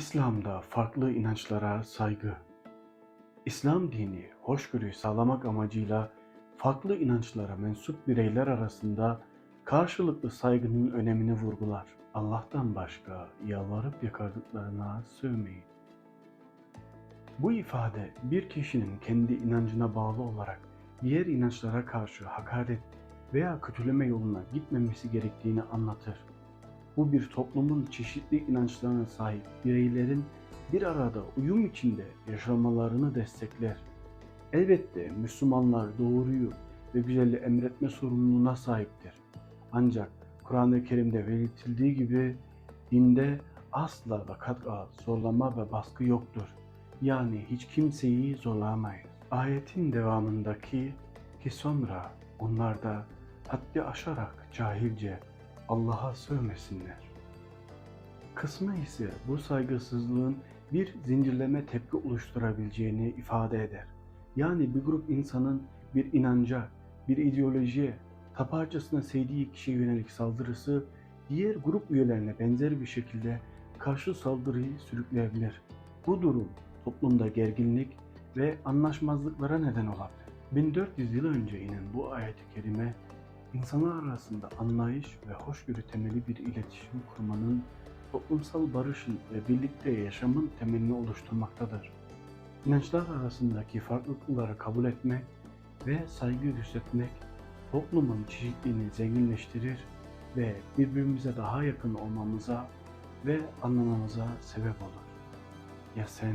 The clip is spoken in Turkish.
İslam'da farklı inançlara saygı. İslam dini hoşgörüyü sağlamak amacıyla farklı inançlara mensup bireyler arasında karşılıklı saygının önemini vurgular. Allah'tan başka yalvarıp yakardıklarına sövmeyin. Bu ifade bir kişinin kendi inancına bağlı olarak diğer inançlara karşı hakaret veya kötüleme yoluna gitmemesi gerektiğini anlatır. Bu bir toplumun çeşitli inançlarına sahip bireylerin bir arada uyum içinde yaşamalarını destekler. Elbette Müslümanlar doğruyu ve güzeli emretme sorumluluğuna sahiptir. Ancak Kur'an-ı Kerim'de belirtildiği gibi dinde asla ve kat'a zorlama ve baskı yoktur. Yani hiç kimseyi zorlamayız. Ayetin devamındaki ki sonra onlar da haddi aşarak cahilce Allah'a sövmesinler. Kısmı ise bu saygısızlığın bir zincirleme tepki oluşturabileceğini ifade eder. Yani bir grup insanın bir inanca, bir ideolojiye, tapacasına sevdiği kişiye yönelik saldırısı diğer grup üyelerine benzer bir şekilde karşı saldırıyı sürükleyebilir. Bu durum toplumda gerginlik ve anlaşmazlıklara neden olabilir. 1400 yıl önce inen bu ayet-i kerime insanlar arasında anlayış ve hoşgörü temeli bir iletişim kurmanın toplumsal barışın ve birlikte yaşamın temelini oluşturmaktadır. İnançlar arasındaki farklılıkları kabul etmek ve saygı göstermek toplumun çeşitliliğini zenginleştirir ve birbirimize daha yakın olmamıza ve anlamamıza sebep olur. Ya sen